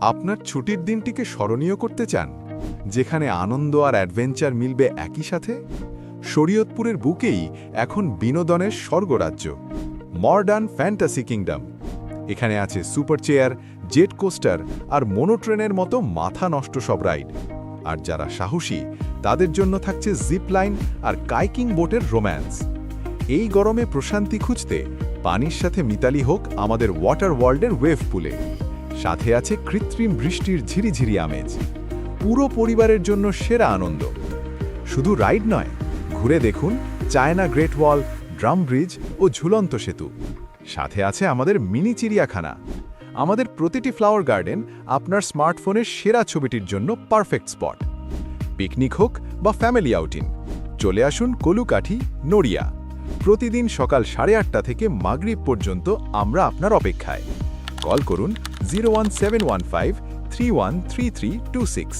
আপনার ছুটির দিনটিকে স্মরণীয় করতে চান, যেখানে আনন্দ আর অ্যাডভেঞ্চার মিলবে একই সাথে? শরীয়তপুরের বুকেই এখন বিনোদনের স্বর্গরাজ্য, মডার্ন ফ্যান্টাসি কিংডম। এখানে আছে সুপার চেয়ার, জেট কোস্টার আর মোনোট্রেনের মতো মাথা নষ্ট সব রাইড। আর যারা সাহসী, তাদের জন্য থাকছে জিপ লাইন আর কাইকিং বোটের রোম্যান্স। এই গরমে প্রশান্তি খুঁজতে পানির সাথে মিতালি হোক আমাদের ওয়াটার ওয়ার্ল্ডের ওয়েভ পুলে সাথে আছে কৃত্রিম বৃষ্টির ঝিরিঝিরি আমেজ। পুরো পরিবারের জন্য সেরা আনন্দ। শুধু রাইড নয়, ঘুরে দেখুন China great wall, drum bridge ও ঝুলন্ত সেতু। সাথে আছে আমাদের মিনি চিড়িয়াখানা। আমাদের প্রতিটি ফ্লাওয়ার গার্ডেন আপনার স্মার্টফোনের সেরা ছবিটির জন্য পারফেক্ট স্পট। পিকনিক হোক বা ফ্যামিলি আউটিং, চলে আসুন কলুকাঠি, নড়িয়া। প্রতিদিন সকাল সাড়ে আটটা থেকে মাগরিব পর্যন্ত আমরা আপনার অপেক্ষায়। কল করুন zero one seven one five three one three three two six.